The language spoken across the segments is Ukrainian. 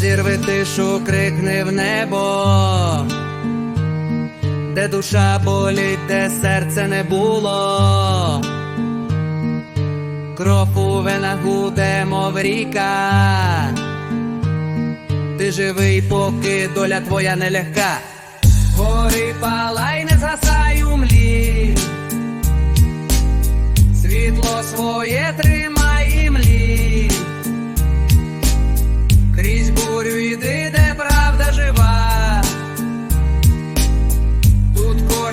Порви тишу, крикни в небо, де душа болить, де серце не було. Кров у венах гуде, мов ріка. Ти живий, поки доля твоя нелегка. Гори палай, не згасай у млі.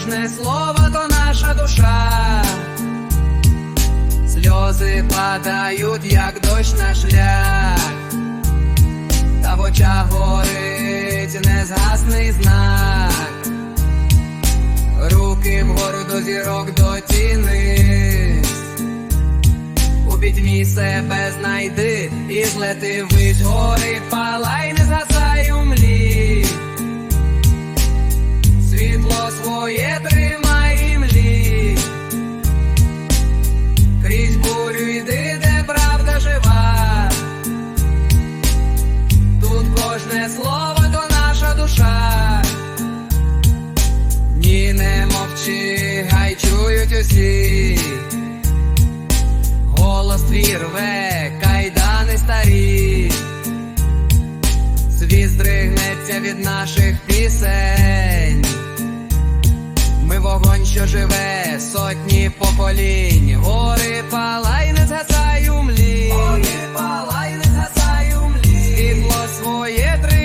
Кожне слово то наша душа. Сльози падають, як дощ на шлях, та в очах горить незгасний знак. Руки вгору до зірок дотянись у пітьмі себе знайди і злети вись гори, палай, не згасай не хай чують усі. Голос твій рве, кайдани старі. Світ здригнеться від наших пісень. Ми вогонь, що живе, сотні поколінь. Гори палай, не згасай у млі. Гори палай, не згасай у млі. Світло своє тримай.